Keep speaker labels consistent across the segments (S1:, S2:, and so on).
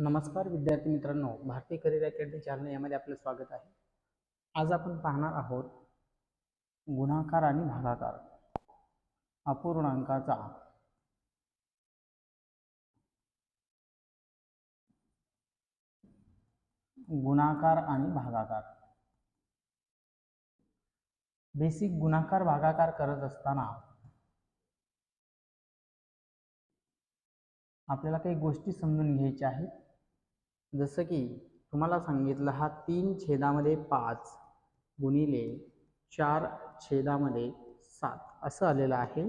S1: नमस्कार विद्यार्थी मित्रांनो भारतीय करिअर अकॅडमी चॅनल यामध्ये आपलं स्वागत आहे. आज आपण पाहणार आहोत गुणाकार आणि भागाकार अपूर्णांकाचा. गुणाकार आणि भागाकार. बेसिक गुणाकार भागाकार करत असताना आपल्याला काही गोष्टी समजून घ्यायच्या आहेत. जसं की तुम्हाला सांगितलं हा तीन छेदामध्ये पाच गुणिले चार छेदामध्ये सात असं आलेलं आहे.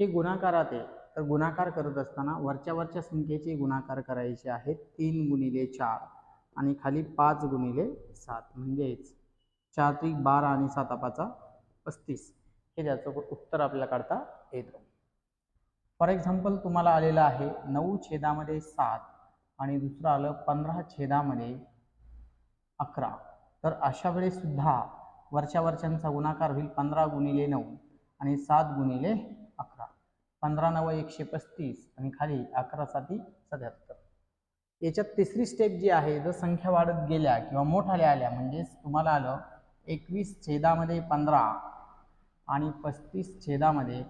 S1: हे गुणाकारात आहे. तर गुणाकार करत असताना वरच्या वरच्या संख्येचे गुणाकार करायचे आहेत. तीन गुणिले चार आणि खाली पाच गुणिले सात. म्हणजेच चार त्रिक बारा आणि साता पाचा पस्तीस. हे त्याचं उत्तर आपल्याला काढता येतं. फॉर एक्झाम्पल तुम्हाला आलेलं आहे नऊ छेदामध्ये सात. आणि दुसरं आलं पंधरा छेदामध्ये अकरा. तर अशा वेळेसुद्धा वरच्या वरच्यांचा गुणाकार होईल पंधरा गुणिले नऊ आणि सात गुणिले अकरा. पंधरा नऊ एकशे पस्तीस आणि खाली अकरा साती सत्याहत्तर. याच्यात तिसरी स्टेप जी आहे जर संख्या वाढत गेल्या किंवा मोठ्या आल्या म्हणजेच तुम्हाला आलं एकवीस छेदामध्ये पंधरा आणि पस्तीस छेदामध्ये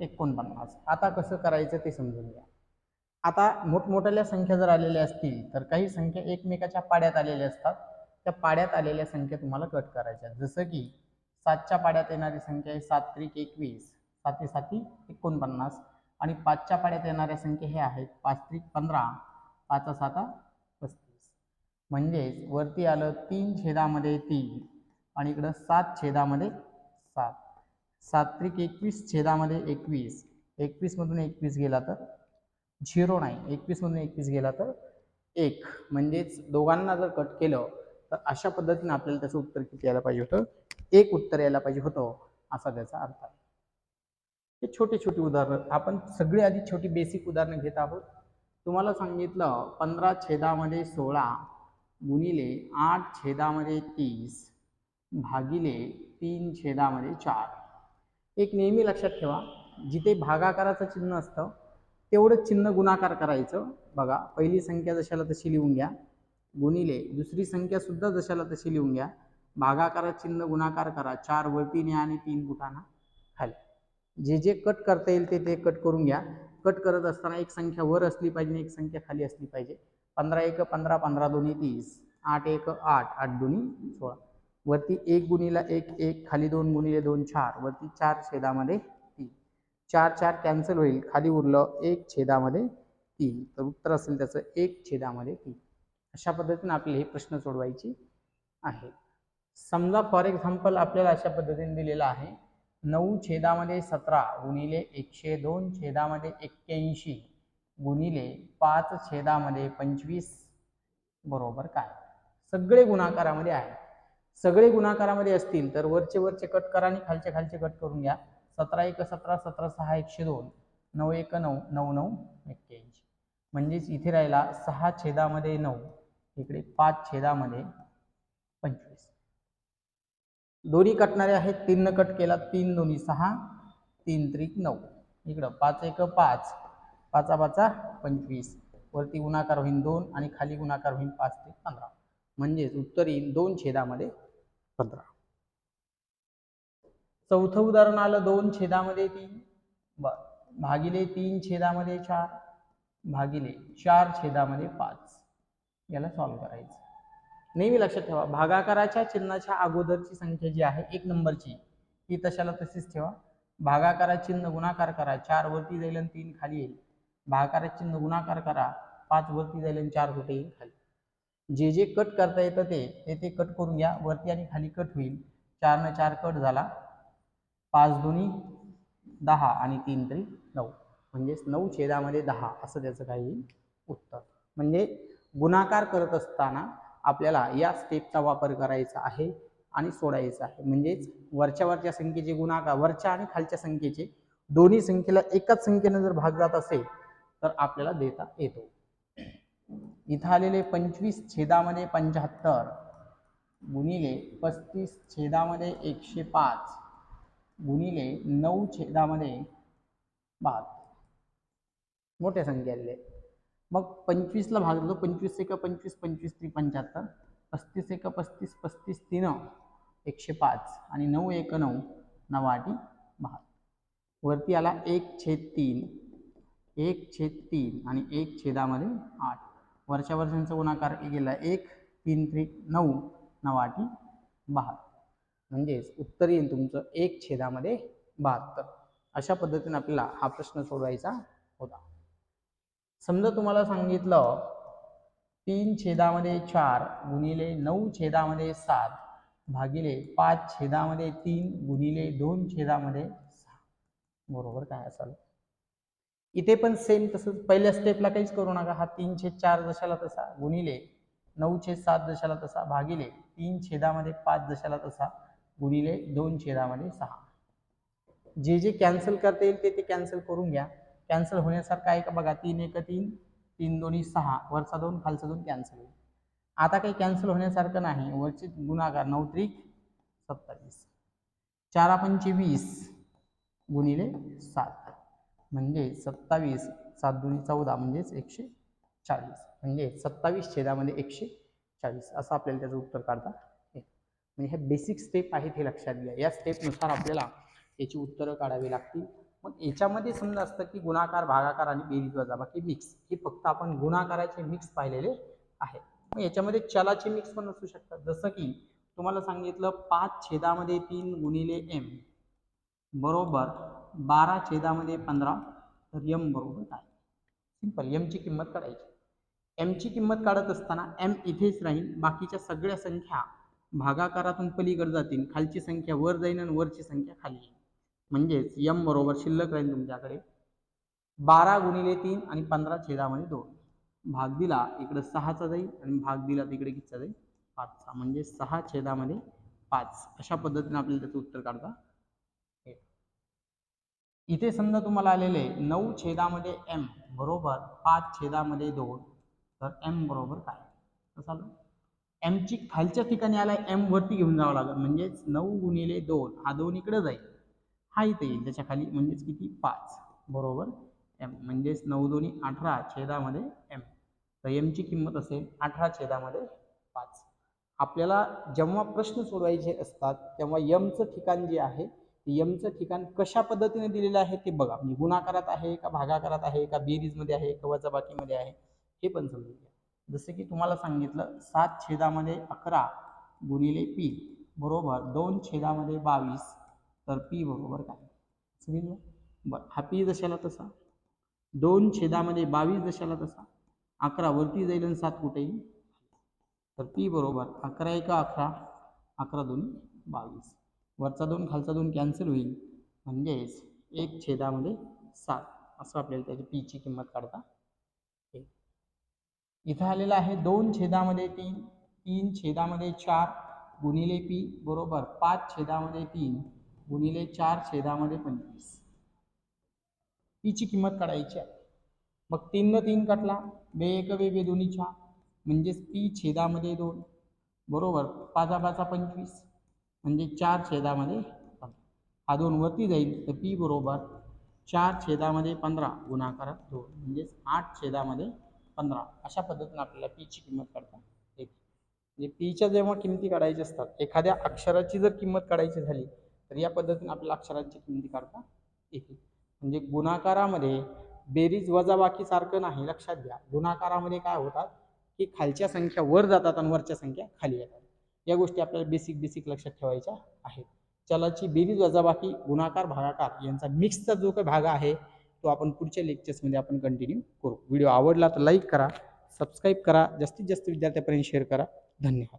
S1: एकोणपन्नास. आता कसं करायचं ते समजून घ्या. आता मोठमोठ्या संख्या जर आलेल्या असतील तर काही संख्या एकमेकाच्या पाड्यात आलेल्या असतात. त्या पाड्यात आलेल्या संख्या तुम्हाला कट करायच्या जसं की सातच्या पाड्यात येणारी संख्या आहे सात त्रिक एकवीस. साती साती एकोणपन्नास. आणि पाचच्या पाड्यात येणाऱ्या संख्या हे आहेत पाच त्रिक पंधरा. पाचा साता पस्तीस. म्हणजेच वरती आलं तीन छेदामध्ये तीन. आणि इकडं सात छेदामध्ये सात. सात्विक एकवीस छेदामध्ये एकवीस. एकवीसमधून एकवीस गेला तर झिरो नाही. एकवीसमधून एकवीस गेला तर एक. म्हणजेच दोघांना जर कट केलं तर अशा पद्धतीने आपल्याला त्याचं उत्तर किती यायला पाहिजे होतं? एक उत्तर यायला पाहिजे होतं असा त्याचा अर्थ आहे. हे छोटे छोटे उदाहरणं. आपण सगळी आधी छोटी बेसिक उदाहरणं घेत आहोत. तुम्हाला सांगितलं पंधरा छेदामध्ये सोळा गुणिले आठ छेदामध्ये तीस भागिले तीन छेदामध्ये चार. एक नेहमी लक्षात ठेवा जिथे भागाकाराचं चिन्ह असतं तेवढं चिन्ह गुणाकार करायचं. बघा पहिली संख्या जशाला तशी लिहून घ्या. गुणिले दुसरी संख्या सुद्धा जशाला तशी लिहून घ्या. भागाकारात चिन्ह गुणाकार करा. चार वरती न्या आणि तीन कुठाना खाली. जे जे कट करता येईल ते ते कट करून घ्या. कट करत असताना एक संख्या वर असली पाहिजे एक संख्या खाली असली पाहिजे. पंधरा एक पंधरा पंधरा दोन्ही तीस. आठ एक आठ. आठ दोन्ही सोळा. वरती एक गुणीला एक एक. खाली दोन गुणिले दोन चार. वरती चार छेदामध्ये चार चार कॅन्सल होईल. खाली उरलं एक छेदामध्ये तीन. तर उत्तर असेल त्याचं एक छेदामध्ये तीन. अशा पद्धतीने आपल्याला हे प्रश्न सोडवायचे आहे. समजा फॉर एक्झाम्पल आपल्याला अशा पद्धतीने दिलेलं आहे. नऊ छेदामध्ये सतरा गुणिले एकशे दोन छेदामध्ये एक्क्याऐंशी गुणिले पाच छेदामध्ये पंचवीस. बरोबर काय? सगळे गुणाकारामध्ये आहे. सगळे गुणाकारामध्ये असतील तर वरचे वरचे कट करा आणि खालचे खालचे कट करून घ्या. सतरा एक सतरा सतरा सहा एकशे दोन नऊ एक नऊ नऊ नऊ एक्क्याऐंशी. म्हणजेच इथे राहिला सहा छेदामध्ये नऊ इकडे पाच छेदामध्ये पंचवीस. दोन्ही कटणारे आहेत तीन कट केला तीन दोन्ही सहा तीन त्रिक नऊ. इकडं पाच एक पाच पाचा पाचा पंचवीस. वरती गुणाकार होईल दोन आणि खाली गुणाकार होईल पाच ते पंधरा. म्हणजेच उत्तर येईल दोन छेदामध्ये पंधरा. चौथं उदाहरण आलं दोन छेदामध्ये तीन ब भागिले तीन छेदामध्ये चार भागिले चार छेदामध्ये पाच. याला सॉल्व करायचं. नेहमी लक्षात ठेवा भागाकाराच्या चिन्हाच्या अगोदरची संख्या जी आहे एक नंबरची ती तशाला तशीच ठेवा. भागाकारा चिन्ह गुणाकार करा चार वरती जाईल आणि तीन खाली येईल. भागाकारा चिन्ह गुणाकार करा पाच वरती जाईल आणि चार कुठे येईल? खाली. जे जे कट करता येतं ते ते ते कट करून घ्या. वरती आणि खाली कट होईल. चारनं चार कट झाला पाच दोन्ही दहा आणि तीन तरी नऊ. म्हणजेच नऊ छेदामध्ये दहा असं त्याचं काही उत्तर. म्हणजे गुणाकार करत असताना आपल्याला या स्टेपचा वापर करायचा आहे आणि सोडायचा आहे. म्हणजेच वरच्या वरच्या संख्येचे गुणाकार वरच्या आणि खालच्या संख्येचे दोन्ही संख्येला एकाच संख्येनं जर भाग जात असेल तर आपल्याला देता येतो. इथं आलेले पंचवीस छेदामध्ये पंच्याहत्तर गुणिले पस्तीस छेदामध्ये एकशे पाच. गुणिले नऊ छेदामध्ये बहात्तर मोठ्या संख्या आलेल्या मग पंचवीसला भागलो पंचवीस एका पंचवीस पंचवीस त्रि पंच्याहत्तर पस्तीस एका पस्तीस पस्तीस तीन एकशे पाच. आणि नऊ एक नऊ नवाटी बहात्तर वरती आला एक छेद तीन. एक छेद तीन आणि एक छेदामध्ये आठ. वर्षा वर्षांचा गुणाकार गेला एक तीन त्रिक नऊ नवाटी बहात्तर म्हणजेच उत्तर येईल तुमचं एक छेदामध्ये बहात्तर. अशा पद्धतीने आपल्याला हा प्रश्न सोडवायचा होता. समजा तुम्हाला सांगितलं तीन छेदामध्ये चार गुणिले नऊ छेदामध्ये सात भागिले पाच छेदामध्ये तीन गुणिले दोन छेदामध्ये सहा. बरोबर काय असाल? इथे पण सेम तसंच पहिल्या स्टेपला काहीच करू नका. हा तीन छेद चार दशाला तसा गुणिले नऊ छेद सात दशाला तसा भागिले तीन छेदामध्ये पाच दशाला तसा गुणिले दोन छेदामध्ये सहा. जे जे कॅन्सल करता येईल ते ते कॅन्सल करून घ्या. कॅन्सल होण्यासारखं आहे का बघा तीन एक तीन तीन दोन्ही सहा वरचा दोन खालचा दोन कॅन्सल होईल. आता काही कॅन्सल होण्यासारखं नाही. वरचे गुणाकार नऊ त्रिक सत्तावीस. चार पंचे वीस गुणिले सात. म्हणजे सत्तावीस सात दोन्ही चौदा म्हणजेच एकशे चाळीस. म्हणजे सत्तावीस छेदामध्ये एकशे चाळीस. असं आपल्याला त्याचं उत्तर काढता म्हणजे हे बेसिक स्टेप आहेत हे लक्षात घ्या. या स्टेपनुसार आपल्याला याची उत्तरं काढावी लागतील. मग याच्यामध्ये समजा असतं की गुणाकार भागाकार आणि बेरीज वजाबाकी मिक्स हे फक्त आपण गुणाकाराचे मिक्स पाहिलेले आहे मग याच्यामध्ये चलाचे मिक्स पण असू शकतात. जसं की तुम्हाला सांगितलं पाच छेदामध्ये तीन गुणिले एम बरोबर बारा छेदामध्ये पंधरा तर यम बरोबर काय? सिंपल यमची किंमत काढायची. एमची किंमत काढत असताना एम इथेच राहील. बाकीच्या सगळ्या संख्या भागाकारातून पलीकडे जातील खालची संख्या वर जाईल आणि वरची संख्या खाली येईल म्हणजेच यम बरोबर शिल्लक राहील तुमच्याकडे. बारा गुणिले तीन आणि पंधरा छेदामध्ये दोन. भाग दिला इकडं सहाचा जाईल आणि भाग दिला तिकडे कितीचा जाईल? पाचचा. म्हणजे सहा छेदामध्ये पाच. अशा पद्धतीने आपल्याला त्याचं उत्तर काढता इथे समजा तुम्हाला आलेले नऊ छेदामध्ये एम बरोबर पाच छेदामध्ये दोन. तर एम बरोबर काय? कसं आलं? एमची खालच्या ठिकाणी आला एम वरती घेऊन जावं लागेल. म्हणजेच नऊ गुणिले दोन. हा दोन इकडे जाईल. हा इथे येईल. त्याच्याखाली म्हणजेच किती? पाच. बरोबर? एम म्हणजेच नऊ दोन्ही अठरा छेदामध्ये एम तर एमची किंमत असेल अठरा छेदामध्ये पाच. आपल्याला जेव्हा प्रश्न सोडवायचे असतात तेव्हा यमचं ठिकाण जे आहे यमचं ठिकाण कशा पद्धतीने दिलेलं आहे ते बघा. म्हणजे गुणाकारात आहे का भागाकारात आहे का बेरीजमध्ये आहे का वजाबाकीमध्ये आहे हे पण समजून घ्या. जसं की तुम्हाला सांगितलं सात छेदामध्ये अकरा गुणिले पी बरोबर दोन छेदामध्ये बावीस तर पी बरोबर काय? समजलं? बरं हा पी दशाला तसा दोन छेदामध्ये बावीस दशाला तसा अकरा वरती जाईल आणि सात कुठे येईल? तर पी बरोबर अकरा एका अकरा अकरा दोन बावीस. वरचा दोन खालचा दोन कॅन्सल होईल. म्हणजेच एक छेदामध्ये सात. असं आपल्याला त्याची पीची किंमत काढता इथं आलेलं आहे दोन छेदामध्ये तीन तीन छेदामध्ये चार गुणिले पी बरोबर पाच छेदामध्ये तीन गुणिले चार छेदामध्ये पंचवीस. पीची किंमत काढायची आहे. मग तीननं तीन कटला बे एक बे बे दोन्ही चार म्हणजेच पी छेदामध्ये दोन बरोबर पाचा पाचा पंचवीस म्हणजे चार छेदामध्ये हा दोन वरती जाईल तर पी बरोबर चार छेदामध्ये पंधरा गुणाकारात दोन म्हणजेच आठ छेदामध्ये पंधरा अशा पद्धतीने आपल्याला पीची किंमत काढता येते. म्हणजे पीच्या जेव्हा किमती काढायच्या असतात एखाद्या अक्षराची जर किंमत काढायची झाली तर या पद्धतीने आपल्याला अक्षरांची किंमती काढता येते. म्हणजे गुणाकारामध्ये बेरीज वजाबाकी सारखं नाही लक्षात घ्या. गुणाकारामध्ये काय होतात की खालच्या संख्या वर जातात आणि वरच्या संख्या खाली येतात. या गोष्टी आपल्याला बेसिक बेसिक लक्षात ठेवायच्या आहेत. चलाची बेरीज वजाबाकी गुणाकार भागाकार यांचा मिक्सचा जो काही भाग आहे तो आपण पुढच्या लेक्चर्समध्ये आपण कंटिन्यू करू. व्हिडिओ आवडला तर लाईक करा सबस्क्राईब करा जास्तीत जास्त विद्यार्थ्यापर्यंत शेअर करा. धन्यवाद.